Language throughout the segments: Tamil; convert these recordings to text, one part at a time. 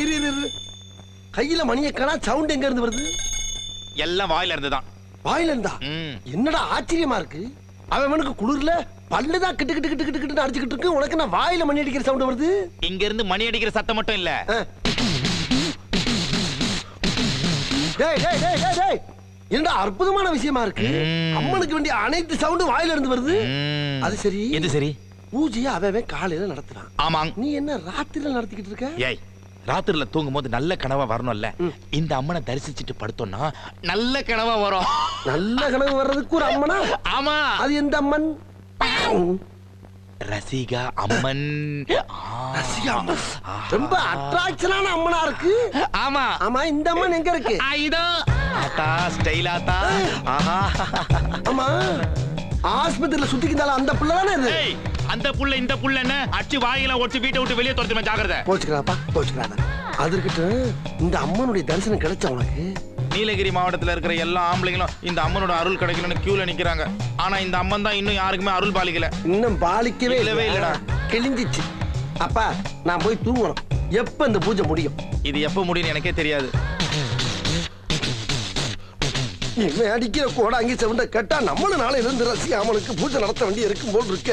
இரு இரு கையில மணியக்கடா சவுண்ட் எங்க இருந்து வருது? எல்லாம் வாயில இருந்துதான் வாயில இருந்தா. என்னடா ஆச்சரியமா இருக்கு? அவன் அவனுக்கு குளிர்ல பல்லுதான் கிட்டு கிட்டு கிட்டு கிட்டு கிட்டு அடிச்சுக்கிட்டு இருக்கு. உனக்கு என்ன வாயில மணி அடிக்கிற சவுண்ட் வருது? இங்க இருந்து மணி அடிக்கிற சத்தம் மட்டும் இல்ல. என்னடா அற்புதமான விஷயமா இருக்கு. அம்மனுக்கு வேண்டிய அனைத்து சவுண்டும் வாயில இருந்து வருது. அது சரி. எது சரி? பூஜையை அவன் காலையில நடத்துறான். ஆமாங். நீ என்ன ராத்திரில நடத்திக்கிட்டு இருக்க? ஏய் ராத்திரில தூங்கும் போது நல்ல கனவா வரணும்ல. இந்த அம்மனை தரிசிச்சுட்டு படுத்தோம்னா நல்ல கனவா வரும். நல்ல கனவு வர்றதுக்கு ஒரு அம்மனா? ஆமா. அது எந்த அம்மன்? ரசிகா அம்மன். ரசிகா அம்மன். ரொம்ப அட்ராக்ஷனான அம்மனா இருக்கு. ஆமா. ஆமா இந்த அம்மன் எங்க இருக்கு? இதோ. ஆத்தா ஸ்டைல் ஆத்தா. ஆஹா. ஆமா. ஆஸ்பத்திரியில சுத்திக்கிட்டால அந்த பிள்ளை தானே ஏய் அந்த புள்ள இந்த புள்ள என்ன? அடிச்சு வாயில ஒடிச்சு வீட்டை விட்டு வெளியே துரத்துமே ஜாக்கிரதை. போச்சுக்கிறாப்பா போச்சுக்கிறாங்க அதற்கிட்ட இந்த அம்மனுடைய தரிசனம் கிடைச்ச உனக்கு? நீலகிரி மாவட்டத்துல இருக்கிற எல்லா ஆம்பளைங்களும் இந்த அம்மனோட அருள் கிடைக்கணும்னு கியூல நிக்கிறாங்க. ஆனா இந்த அம்மன் தான் இன்னும் யாருக்குமே அருள் பாலிக்கல. இன்னும் பாலிக்கவே இல்லவே இல்லடா. கிழிஞ்சிச்சு. அப்பா நான் போய் தூங்கணும். எப்ப இந்த பூஜை முடியும்? இது எப்ப முடியும்னு எனக்கே தெரியாது. இவன் அடிக்கிற கோட அங்கே செவண்ட கேட்டா நம்மளும் நாளையில இருந்து ரசி அம்மனுக்கு பூஜை நடத்த வேண்டி இருக்கும் போல் இருக்க.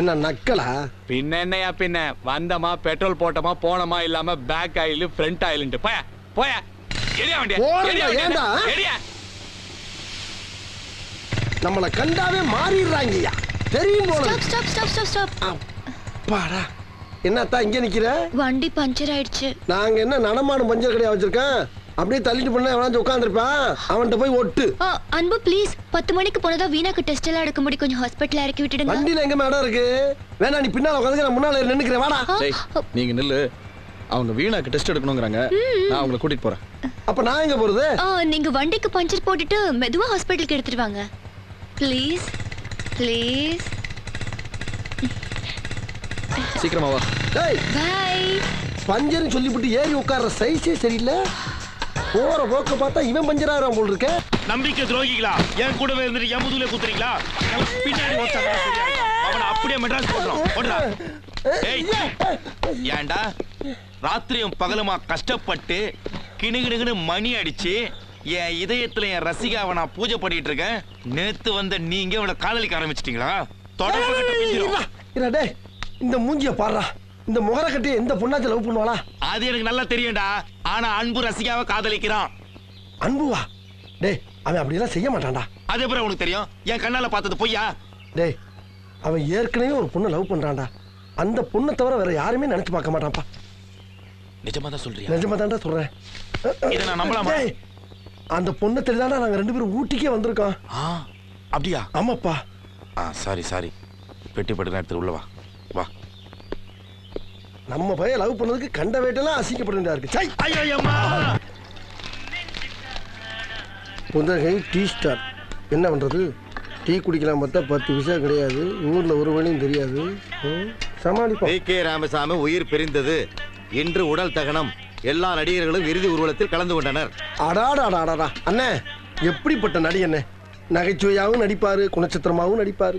என்ன நக்கலா? பின்ன என்னையா பின்ன? வந்தமா பெட்ரோல் போட்டோமா போனோமா இல்லாம பேக் ஆயில் ஃப்ரண்ட் ஆயில்ன்ட்டு போய போய. வண்டியா ஏன்டா? எடியா நம்மள கண்டாவே மாறிடுறாங்கய்யா. தெரியும் போல stop stop stop stop stop அப்பாடா. என்னத்தா இங்க நிக்கிற? வண்டி பஞ்சர் ஆயிடுச்சு. நாங்க என்ன நடமாடும் பஞ்சர் கடையா வச்சிருக்கேன்? அப்படியே தள்ளிட்டு பண்ண எவனாச்சும் உட்காந்துருப்பான் அவன்கிட்ட போய் ஒட்டு. அன்பு ப்ளீஸ் பத்து மணிக்கு போனதா வீணாக்கு டெஸ்ட் எல்லாம் எடுக்க முடியும். கொஞ்சம் ஹாஸ்பிட்டல் இறக்கி விட்டுடுங்க. வண்டியில எங்க மேடம் இருக்கு? வேணா நீ பின்னால உட்காந்து நான் முன்னால நின்னுக்கிறேன். வாடா. டேய் நீங்க நில்லு. அவங்க வீணாக்கு டெஸ்ட் எடுக்கணுங்கிறாங்க. நான் அவங்கள கூட்டிட்டு போறேன். அப்ப நான் எங்க போறது? ஆ, நீங்க வண்டிக்கு பஞ்சர் போட்டுட்டு மெதுவா ஹாஸ்பிட்டலுக்கு எடுத்துட்டு வாங்க. ப்ளீஸ் ப்ளீஸ் சீக்கிரமா வா. டேய் பை பஞ்சர்னு சொல்லிவிட்டு ஏறி உட்கார்ற சைஸே சரியில்லை. போற போக்க பார்த்தா இவன் பஞ்சர் ஆகிறான் போல் இருக்க நம்பிக்கை துரோகிகளா? என் கூடவே இருந்துட்டு என் முதுகுல குத்துறீங்களா? பின்னாடி அவனை அப்படியே மெட்ராஸ் ஏய் ஏன்டா? ராத்திரியும் பகலுமா கஷ்டப்பட்டு கிணுகிணுகினு மணி அடிச்சு என் இதயத்துல என் ரசிகாவை நான் பூஜை பண்ணிட்டு இருக்கேன். நேத்து வந்த நீங்க அவளை காதலிக்க ஆரம்பிச்சிட்டீங்களா? தொடர்பு இந்த மூஞ்சிய பாடுறா இந்த முகர கட்டி எந்த பொண்ணாச்சும் லவ் பண்ணுவாளா? அது எனக்கு நல்லா தெரியும்டா. ஆனா அன்பு ரசிகாவை காதலிக்கிறான். அன்புவா? டேய் அவன் அப்படியெல்லாம் செய்ய மாட்டான்டா. அது எப்படி உனக்கு தெரியும்? என் கண்ணால பார்த்தது பொய்யா? டேய் அவன் ஏற்கனவே ஒரு பொண்ணை லவ் பண்றான்டா. அந்த பொண்ணை தவிர வேற யாருமே நினைச்சு பார்க்க மாட்டான்ப்பா. நிஜமா தான் சொல்றியா? நிஜமா தான்டா சொல்றேன். இதை நான் நம்பலாமா? டேய் அந்த பொண்ணை தெரியாதா நாங்க ரெண்டு பேரும் ஊட்டிக்கே வந்திருக்கோம். ஆ அப்படியா? ஆமாப்பா. ஆ சாரி சாரி. பெட்டி படுக்க எடுத்து உள்ள வா வா. நம்ம பையன் லவ் பண்ணதுக்கு கண்ட வேட்டெல்லாம் அசிங்கப்பட வேண்டியதா இருக்கு. சை! ஐயோ அம்மா புதகை டீ ஸ்டார். என்ன பண்றது? டீ குடிக்கலாம் பார்த்தா பத்து பைசா கிடையாது. ஊர்ல ஒரு வழியும் தெரியாது சமாளிப்போம். கே ராமசாமி உயிர் பிரிந்தது. இன்று உடல் தகனம். எல்லா நடிகர்களும் இறுதி ஊர்வலத்தில் கலந்து கொண்டனர். அடாடாடாடாடா அண்ணே எப்படிப்பட்ட நடி அண்ணே நகைச்சுவையாகவும் நடிப்பாரு குணச்சித்திரமாகவும் நடிப்பாரு.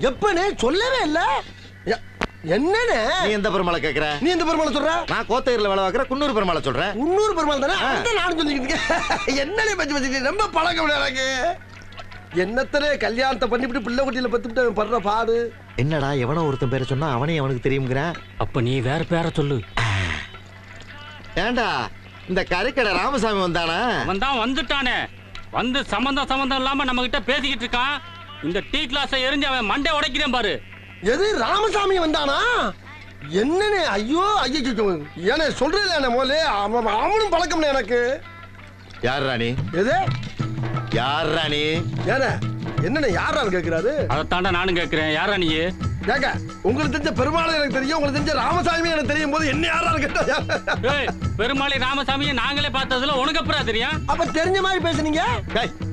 எப்பனே சொல்லவே இல்ல. எ- என்னண்ணே நீ எந்த பெருமாளை கேக்குற? நீ இந்த பெருமாளை சொல்ற? நான் கோத்தகிரில வேலை பார்க்குற குன்னூர் பெருமாளை சொல்றேன். முன்னூறு பெருமாள் தானே? நானும் சொல்லிக்கிட்டு இருக்கேன். என்னண்ணே பச்சு பச்சு ரொம்ப பழக்கம் எனக்கு. என்னத்தனே கல்யாணத்தை பண்ணிவிட்டு பிள்ளை குட்டியில பத்துட்டு அவன் படுற பாடு. என்னடா எவனோ ஒருத்தன் பேரை சொன்னா அவனே அவனுக்கு தெரியுங்கிறேன் அப்ப நீ வேற பேரை சொல்லு. ஏண்டா இந்த கறிக்கடை ராமசாமி வந்தானா? அவன் தான் வந்துட்டானே. வந்து சம்பந்தம் சம்பந்தம் இல்லாம நம்ம கிட்ட பேசிக்கிட்டு இருக்கான். இந்த டீ கிளாஸை எரிஞ்சு அவன் மண்டை உடைக்கிறேன் பாரு. எது ராமசாமி வந்தானா? என்னண்ணே ஐயோ ஐயோ ஏன்னா சொல்றேன் முதல்ல அவன் அவனும் பழக்கம்னே எனக்கு. யார் ராணி? எது? யார் ராணி? ஏண்ணே என்னண்ணே யாரான்னு கேட்கிறாரு? அதைத்தாண்டா நானும் கேட்கிறேன். யாரா நீ ஏங்க உங்களுக்கு தெரிஞ்ச பெருமாள் எனக்கு தெரியும் உங்களுக்கு தெரிஞ்ச ராமசாமி எனக்கு தெரியும் போது என்ன யாரான்னு கேட்டா? பெருமாளை ராமசாமியை நாங்களே பார்த்ததுல உனக்கு அப்புறம் தெரியும். அப்ப தெரிஞ்ச மாதிரி பேசுனீங்க? டேய்,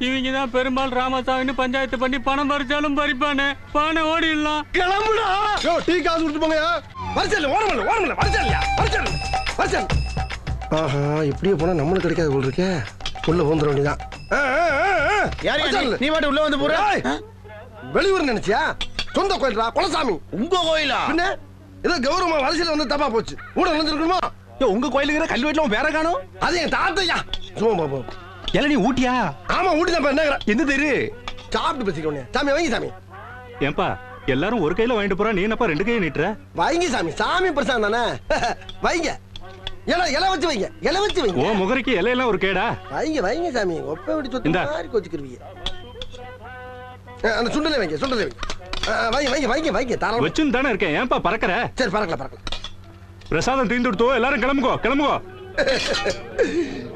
இவங்க தான் பெருமாள் ராமசாமின்னு பஞ்சாயத்து பண்ணி பணம் பறிச்சாலும் பறிப்பானே. பானை ஓடிடலாம். கிளம்புடா. யோ டீ காசு கொடுத்து போங்க வரச்சல் ஓரமல்ல ஓரமல்ல வரச்சல் வரச்சல் வரச்சல் ஆஹா இப்படியே போனா நம்மளுக்கு கிடைக்காது போல் இருக்கே. உள்ள வந்துட வேண்டியதான். வரச்சல். நீ வாட்டு உள்ள வந்து போற வெளியூர் நினைச்சியா? சொந்த கோயில்டா குலசாமி. உங்க கோயிலா? பின்ன ஏதோ கௌரவமா வலசையில வந்து தப்பா போச்சு. கூட நினைச்சிருக்கணுமா ஏய், உங்க கோயிலுக்கு கல் வீட்டுல வேற காணும்? அது என் தாத்தையா. சும்மா பாப்போம் ஏல நீ ஊட்டியா? ஆமா ஊட்டி தான் என்னங்கிற எந்த தெரு? சாப்பிட்டு பேசிக்கோனே சாமி வைங்க சாமி. ஏன்பா எல்லாரும் ஒரு கையில வாங்கிட்டு போறா நீ என்னப்பா ரெண்டு கையை நீட்டுற? வைங்க சாமி சாமி பிரசாதம் தானே? வைங்க. இலை இலை வச்சு வைங்க இலை வச்சு வைங்க. ஓ முகரைக்கு இலையெல்லாம் ஒரு கேடா? வைங்க வைங்க சாமி ஒப்ப விட்டு சொத்து. மாதிரி கொச்சுக்கிருவீங்க அந்த சுண்டலை வைங்க சுண்டலை வைங்க. வைங்க வைங்க வைங்க வைங்க தரம் வச்சுன்னு தானே இருக்கேன் ஏன்பா பறக்கற? சரி பறக்கல பறக்கல. பிரசாதம் தீந்து கொடுத்தோ எல்லாரும் கிளம்புகோ கிளம்புகோ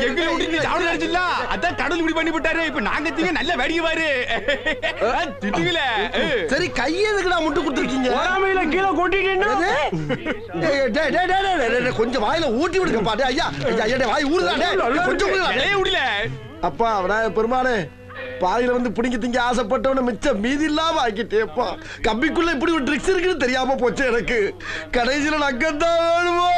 எங்களை விட்டு சாப்பிட அதான் கடவுள் இப்படி பண்ணி விட்டாரு இப்ப நாங்க திங்க நல்ல வேடிக்கை பாரு சரி கையை எதுக்குடா முட்டு கொடுத்துருக்கீங்க பொறாமையில கீழே டேய், கொஞ்சம் வாயில ஊட்டி விடுங்க பாட்டு ஐயா ஐயா, வாய் டேய், கொஞ்சம் விடல. அப்பா விநாயக பெருமானே பாதியில வந்து பிடிங்க திங்க ஆசைப்பட்டவன மிச்சம் மீதி இல்லாம ஆக்கிட்டேப்பா. கம்பிக்குள்ள இப்படி ஒரு ட்ரிக்ஸ் இருக்குன்னு தெரியாம போச்சு எனக்கு. கடைசியில நக்கத்தான் வேணுமா